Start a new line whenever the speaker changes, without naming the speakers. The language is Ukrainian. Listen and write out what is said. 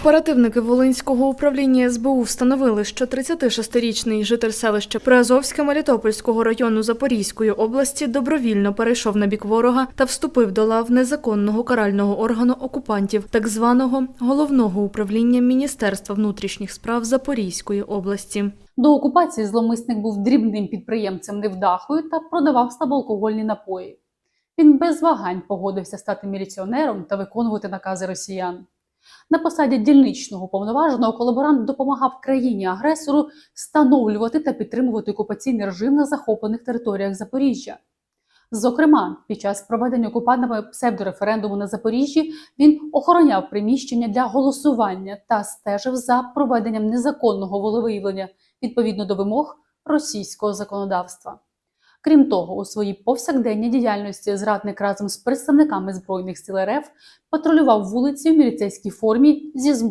Оперативники Волинського управління СБУ встановили, що 36-річний житель селища Приазовське Мелітопольського району Запорізької області добровільно перейшов на бік ворога та вступив до лав незаконного карального органу окупантів, так званого головного управління Міністерства внутрішніх справ Запорізької області.
До окупації зломисник був дрібним підприємцем невдахою та продавав слабоалкогольні напої. Він без вагань погодився стати міліціонером та виконувати накази росіян. На посаді дільничного повноваженого колаборант допомагав країні-агресору встановлювати та підтримувати окупаційний режим на захоплених територіях Запоріжжя. Зокрема, під час проведення окупантами псевдореферендуму на Запоріжжі він охороняв приміщення для голосування та стежив за проведенням незаконного волевиявлення відповідно до вимог російського законодавства. Крім того, у своїй повсякденній діяльності зрадник разом з представниками збройних сил РФ патрулював вулиці в міліцейській формі зі зброєю.